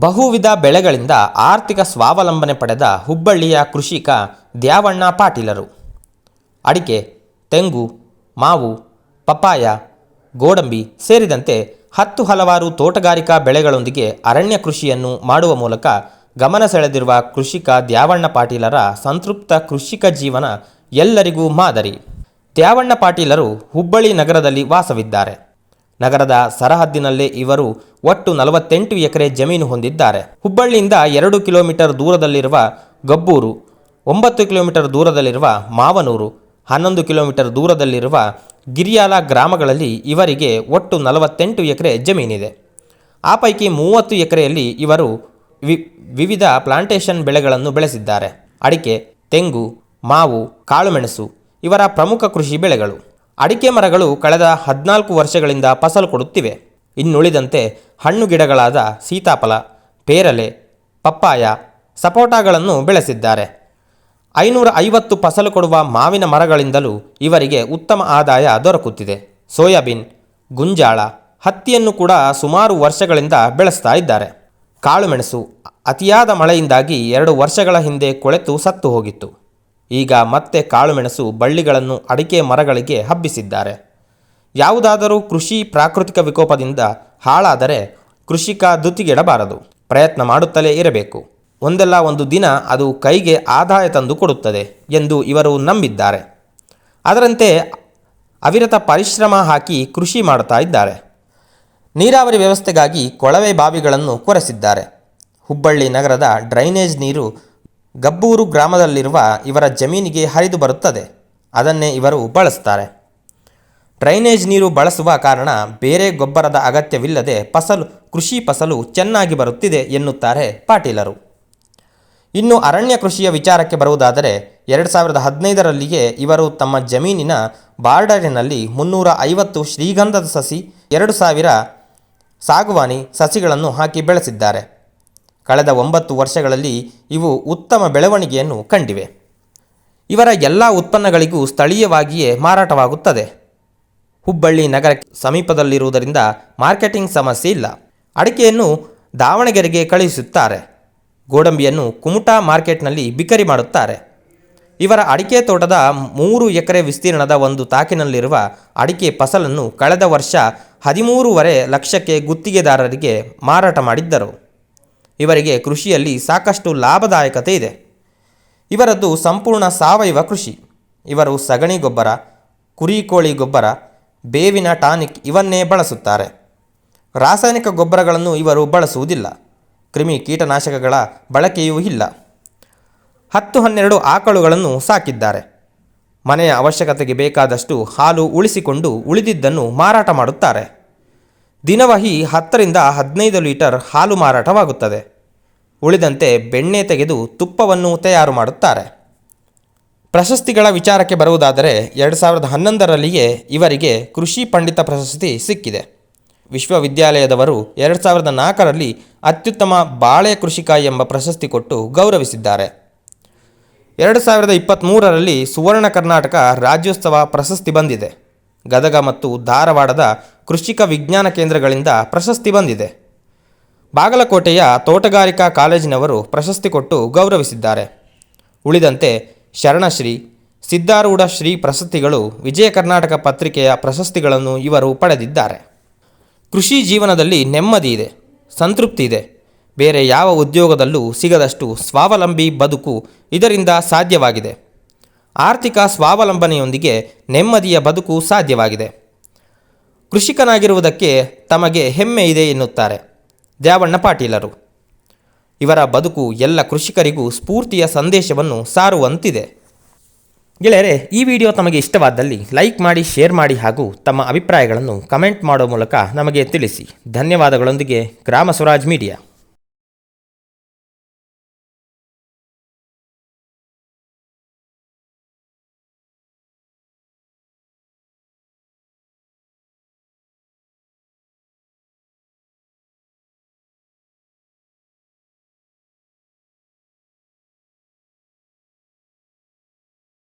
ಬಹುವಿಧ ಬೆಳೆಗಳಿಂದ ಆರ್ಥಿಕ ಸ್ವಾವಲಂಬನೆ ಪಡೆದ ಹುಬ್ಬಳ್ಳಿಯ ಕೃಷಿಕ ದ್ಯಾವಣ್ಣ ಪಾಟೀಲರು. ಅಡಿಕೆ, ತೆಂಗು, ಮಾವು, ಪಪ್ಪಾಯ, ಗೋಡಂಬಿ ಸೇರಿದಂತೆ ಹತ್ತು ಹಲವಾರು ತೋಟಗಾರಿಕಾ ಬೆಳೆಗಳೊಂದಿಗೆ ಅರಣ್ಯ ಕೃಷಿಯನ್ನು ಮಾಡುವ ಮೂಲಕ ಗಮನ ಸೆಳೆದಿರುವ ಕೃಷಿಕ ದ್ಯಾವಣ್ಣ ಪಾಟೀಲರ ಸಂತೃಪ್ತ ಕೃಷಿಕ ಜೀವನ ಎಲ್ಲರಿಗೂ ಮಾದರಿ. ದ್ಯಾವಣ್ಣ ಪಾಟೀಲರು ಹುಬ್ಬಳ್ಳಿ ನಗರದಲ್ಲಿ ವಾಸವಿದ್ದಾರೆ. ನಗರದ ಸರಹದ್ದಿನಲ್ಲೇ ಇವರು ಒಟ್ಟು ನಲವತ್ತೆಂಟು ಎಕರೆ ಜಮೀನು ಹೊಂದಿದ್ದಾರೆ. ಹುಬ್ಬಳ್ಳಿಯಿಂದ ಎರಡು ಕಿಲೋಮೀಟರ್ ದೂರದಲ್ಲಿರುವ ಗಬ್ಬೂರು, ಒಂಬತ್ತು ಕಿಲೋಮೀಟರ್ ದೂರದಲ್ಲಿರುವ ಮಾವನೂರು, ಹನ್ನೊಂದು ಕಿಲೋಮೀಟರ್ ದೂರದಲ್ಲಿರುವ ಗಿರಿಯಾಲ ಗ್ರಾಮಗಳಲ್ಲಿ ಇವರಿಗೆ ಒಟ್ಟು ನಲವತ್ತೆಂಟು ಎಕರೆ ಜಮೀನಿದೆ. ಆ ಪೈಕಿ ಮೂವತ್ತು ಎಕರೆಯಲ್ಲಿ ಇವರು ವಿ, ವಿವಿಧ ಪ್ಲಾಂಟೇಷನ್ ಬೆಳೆಗಳನ್ನು ಬೆಳೆಸಿದ್ದಾರೆ. ಅಡಿಕೆ, ತೆಂಗು, ಮಾವು, ಕಾಳುಮೆಣಸು, ಇವರ ಪ್ರಮುಖ ಕೃಷಿ ಬೆಳೆಗಳು. ಅಡಿಕೆ ಮರಗಳು ಕಳೆದ ಹದಿನಾಲ್ಕು ವರ್ಷಗಳಿಂದ ಫಸಲು ಕೊಡುತ್ತಿವೆ. ಇನ್ನುಳಿದಂತೆ ಹಣ್ಣು ಗಿಡಗಳಾದ ಸೀತಾಫಲ, ಪೇರಲೆ, ಪಪ್ಪಾಯ, ಸಪೋಟಾಗಳನ್ನು ಬೆಳೆಸಿದ್ದಾರೆ. ಐನೂರ ಐವತ್ತು ಫಸಲು ಕೊಡುವ ಮಾವಿನ ಮರಗಳಿಂದಲೂ ಇವರಿಗೆ ಉತ್ತಮ ಆದಾಯ ದೊರಕುತ್ತಿದೆ. ಸೋಯಾಬೀನ್, ಗುಂಜಾಳ ಹತ್ತಿಯನ್ನು ಕೂಡ ಸುಮಾರು ವರ್ಷಗಳಿಂದ ಬೆಳೆಸ್ತಾ ಇದ್ದಾರೆ. ಕಾಳುಮೆಣಸು ಅತಿಯಾದ ಮಳೆಯಿಂದಾಗಿ ಎರಡು ವರ್ಷಗಳ ಹಿಂದೆ ಕೊಳೆತು ಸತ್ತು ಹೋಗಿತ್ತು. ಈಗ ಮತ್ತೆ ಕಾಳುಮೆಣಸು ಬಳ್ಳಿಗಳನ್ನು ಅಡಿಕೆ ಮರಗಳಿಗೆ ಹಬ್ಬಿಸಿದ್ದಾರೆ. ಯಾವುದಾದರೂ ಕೃಷಿ ಪ್ರಾಕೃತಿಕ ವಿಕೋಪದಿಂದ ಹಾಳಾದರೆ ಕೃಷಿಕ ದುತಿಗೆಡಬಾರದು ಪ್ರಯತ್ನ ಮಾಡುತ್ತಲೇ ಇರಬೇಕು. ಒಂದಲ್ಲ ಒಂದು ದಿನ ಅದು ಕೈಗೆ ಆದಾಯ ತಂದು ಕೊಡುತ್ತದೆ ಎಂದು ಇವರು ನಂಬಿದ್ದಾರೆ. ಅದರಂತೆ ಅವಿರತ ಪರಿಶ್ರಮ ಹಾಕಿ ಕೃಷಿ ಮಾಡುತ್ತಾ ಇದ್ದಾರೆ. ನೀರಾವರಿ ವ್ಯವಸ್ಥೆಗಾಗಿ ಕೊಳವೆ ಬಾವಿಗಳನ್ನು ಕೊರೆಸಿದ್ದಾರೆ. ಹುಬ್ಬಳ್ಳಿ ನಗರದ ಡ್ರೈನೇಜ್ ನೀರು ಗಬ್ಬೂರು ಗ್ರಾಮದಲ್ಲಿರುವ ಇವರ ಜಮೀನಿಗೆ ಹರಿದು ಬರುತ್ತದೆ. ಅದನ್ನೇ ಇವರು ಬಳಸ್ತಾರೆ. ಡ್ರೈನೇಜ್ ನೀರು ಬಳಸುವ ಕಾರಣ ಬೇರೆ ಗೊಬ್ಬರದ ಅಗತ್ಯವಿಲ್ಲದೆ ಫಸಲು, ಕೃಷಿ ಫಸಲು ಚೆನ್ನಾಗಿ ಬರುತ್ತಿದೆ ಎನ್ನುತ್ತಾರೆ ಪಾಟೀಲರು. ಇನ್ನು ಅರಣ್ಯ ಕೃಷಿಯ ವಿಚಾರಕ್ಕೆ ಬರುವುದಾದರೆ, ಎರಡು ಸಾವಿರದ ಹದಿನೈದರಲ್ಲಿಯೇ ಇವರು ತಮ್ಮ ಜಮೀನಿನ ಬಾರ್ಡರಿನಲ್ಲಿ ಮುನ್ನೂರ ಐವತ್ತು ಶ್ರೀಗಂಧದ ಸಸಿ, ಎರಡು ಸಾವಿರ ಸಾಗುವಾನಿ ಸಸಿಗಳನ್ನು ಹಾಕಿ ಬೆಳೆಸಿದ್ದಾರೆ. ಕಳೆದ ಒಂಬತ್ತು ವರ್ಷಗಳಲ್ಲಿ ಇವು ಉತ್ತಮ ಬೆಳವಣಿಗೆಯನ್ನು ಕಂಡಿವೆ. ಇವರ ಎಲ್ಲ ಉತ್ಪನ್ನಗಳಿಗೂ ಸ್ಥಳೀಯವಾಗಿಯೇ ಮಾರಾಟವಾಗುತ್ತದೆ. ಹುಬ್ಬಳ್ಳಿ ನಗರ ಸಮೀಪದಲ್ಲಿರುವುದರಿಂದ ಮಾರ್ಕೆಟಿಂಗ್ ಸಮಸ್ಯೆ ಇಲ್ಲ. ಅಡಿಕೆಯನ್ನು ದಾವಣಗೆರೆಗೆ ಕಳುಹಿಸುತ್ತಾರೆ. ಗೋಡಂಬಿಯನ್ನು ಕುಮಟಾ ಮಾರ್ಕೆಟ್ನಲ್ಲಿ ಬಿಕರಿ ಮಾಡುತ್ತಾರೆ. ಇವರ ಅಡಿಕೆ ತೋಟದ ಮೂರು ಎಕರೆ ವಿಸ್ತೀರ್ಣದ ಒಂದು ತಾಕಿನಲ್ಲಿರುವ ಅಡಿಕೆ ಫಸಲನ್ನು ಕಳೆದ ವರ್ಷ ಹದಿಮೂರುವರೆ ಲಕ್ಷಕ್ಕೆ ಗುತ್ತಿಗೆದಾರರಿಗೆ ಮಾರಾಟ ಮಾಡಿದ್ದರು. ಇವರಿಗೆ ಕೃಷಿಯಲ್ಲಿ ಸಾಕಷ್ಟು ಲಾಭದಾಯಕತೆ ಇದೆ. ಇವರದ್ದು ಸಂಪೂರ್ಣ ಸಾವಯವ ಕೃಷಿ. ಇವರು ಸಗಣಿ ಗೊಬ್ಬರ ಕುರಿ ಕೋಳಿ ಗೊಬ್ಬರ, ಬೇವಿನ ಟಾನಿಕ್ ಇವನ್ನೇ ಬಳಸುತ್ತಾರೆ. ರಾಸಾಯನಿಕ ಗೊಬ್ಬರಗಳನ್ನು ಇವರು ಬಳಸುವುದಿಲ್ಲ. ಕ್ರಿಮಿ ಕೀಟನಾಶಕಗಳ ಬಳಕೆಯೂ ಇಲ್ಲ. ಹತ್ತು ಹನ್ನೆರಡು ಆಕಳುಗಳನ್ನು ಸಾಕಿದ್ದಾರೆ. ಮನೆಯ ಅವಶ್ಯಕತೆಗೆ ಬೇಕಾದಷ್ಟು ಹಾಲು ಉಳಿಸಿಕೊಂಡು ಉಳಿದಿದ್ದನ್ನು ಮಾರಾಟ ಮಾಡುತ್ತಾರೆ. ದಿನವಹಿ ಹತ್ತರಿಂದ ಹದಿನೈದು ಲೀಟರ್ ಹಾಲು ಮಾರಾಟವಾಗುತ್ತದೆ. ಉಳಿದಂತೆ ಬೆಣ್ಣೆ ತೆಗೆದು ತುಪ್ಪವನ್ನು ತಯಾರು ಮಾಡುತ್ತಾರೆ. ಪ್ರಶಸ್ತಿಗಳ ವಿಚಾರಕ್ಕೆ ಬರುವುದಾದರೆ ಎರಡು ಸಾವಿರದ ಹನ್ನೊಂದರಲ್ಲಿಯೇ ಇವರಿಗೆ ಕೃಷಿ ಪಂಡಿತ ಪ್ರಶಸ್ತಿ ಸಿಕ್ಕಿದೆ. ವಿಶ್ವವಿದ್ಯಾಲಯದವರು ಎರಡು ಸಾವಿರದ ನಾಲ್ಕರಲ್ಲಿ ಅತ್ಯುತ್ತಮ ಬಾಳೆ ಕೃಷಿಕ ಎಂಬ ಪ್ರಶಸ್ತಿ ಕೊಟ್ಟು ಗೌರವಿಸಿದ್ದಾರೆ. ಎರಡು ಸಾವಿರದ ಇಪ್ಪತ್ತ್ಮೂರರಲ್ಲಿ ಸುವರ್ಣ ಕರ್ನಾಟಕ ರಾಜ್ಯೋತ್ಸವ ಪ್ರಶಸ್ತಿ ಬಂದಿದೆ. ಗದಗ ಮತ್ತು ಧಾರವಾಡದ ಕೃಷಿಕ ವಿಜ್ಞಾನ ಕೇಂದ್ರಗಳಿಂದ ಪ್ರಶಸ್ತಿ ಬಂದಿದೆ. ಬಾಗಲಕೋಟೆಯ ತೋಟಗಾರಿಕಾ ಕಾಲೇಜಿನವರು ಪ್ರಶಸ್ತಿ ಕೊಟ್ಟು ಗೌರವಿಸಿದ್ದಾರೆ. ಉಳಿದಂತೆ ಶರಣಶ್ರೀ ಸಿದ್ಧಾರೂಢ ಶ್ರೀ ಪ್ರಶಸ್ತಿಗಳು ವಿಜಯ ಕರ್ನಾಟಕ ಪತ್ರಿಕೆಯ ಪ್ರಶಸ್ತಿಗಳನ್ನು ಇವರು ಪಡೆದಿದ್ದಾರೆ. ಕೃಷಿ ಜೀವನದಲ್ಲಿ ನೆಮ್ಮದಿ ಇದೆ, ಸಂತೃಪ್ತಿ ಇದೆ. ಬೇರೆ ಯಾವ ಉದ್ಯೋಗದಲ್ಲೂ ಸಿಗದಷ್ಟು ಸ್ವಾವಲಂಬಿ ಬದುಕು ಇದರಿಂದ ಸಾಧ್ಯವಾಗಿದೆ. ಆರ್ಥಿಕ ಸ್ವಾವಲಂಬನೆಯೊಂದಿಗೆ ನೆಮ್ಮದಿಯ ಬದುಕು ಸಾಧ್ಯವಾಗಿದೆ. ಕೃಷಿಕನಾಗಿರುವುದಕ್ಕೆ ತಮಗೆ ಹೆಮ್ಮೆ ಇದೆ ಎನ್ನುತ್ತಾರೆ ದ್ಯಾವಣ್ಣ ಪಾಟೀಲರು. ಇವರ ಬದುಕು ಎಲ್ಲ ಕೃಷಿಕರಿಗೂ ಸ್ಫೂರ್ತಿಯ ಸಂದೇಶವನ್ನು ಸಾರುವಂತಿದೆ. ಗೆಳೆಯರೆ, ಈ ವಿಡಿಯೋ ತಮಗೆ ಇಷ್ಟವಾದಲ್ಲಿ ಲೈಕ್ ಮಾಡಿ, ಶೇರ್ ಮಾಡಿ ಹಾಗೂ ತಮ್ಮ ಅಭಿಪ್ರಾಯಗಳನ್ನು ಕಮೆಂಟ್ ಮಾಡೋ ಮೂಲಕ ನಮಗೆ ತಿಳಿಸಿ. ಧನ್ಯವಾದಗಳೊಂದಿಗೆ ಗ್ರಾಮ ಸ್ವರಾಜ್ ಮೀಡಿಯಾ.